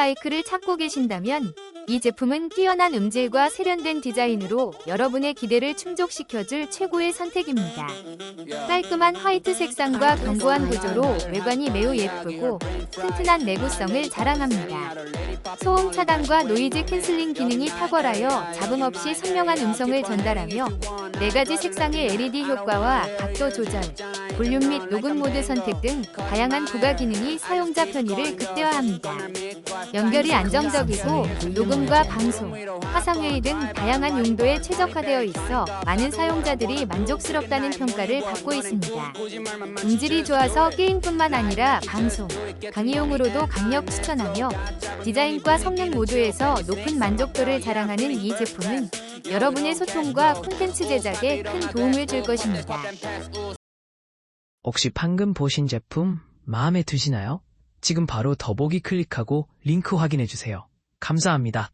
마이크를 찾고 계신다면 이 제품은 뛰어난 음질과 세련된 디자인으로 여러분의 기대를 충족시켜줄 최고의 선택입니다. 깔끔한 화이트 색상과 견고한 구조로 외관이 매우 예쁘고 튼튼한 내구성을 자랑합니다. 소음 차단과 노이즈 캔슬링 기능이 탁월하여 잡음 없이 선명한 음성을 전달하며 4가지 색상의 LED 효과와 각도 조절, 볼륨 및 녹음 모드 선택 등 다양한 부가 기능이 사용자 편의를 극대화합니다. 연결이 안정적이고 녹음과 방송, 화상회의 등 다양한 용도에 최적화되어 있어 많은 사용자들이 만족스럽다는 평가를 받고 있습니다. 음질이 좋아서 게임뿐만 아니라 방송, 강의용으로도 강력 추천하며 디자인과 성능 모두에서 높은 만족도를 자랑하는 이 제품은 여러분의 소통과 콘텐츠 제작에 큰 도움을 줄 것입니다. 혹시 방금 보신 제품 마음에 드시나요? 지금 바로 더보기 클릭하고 링크 확인해 주세요. 감사합니다.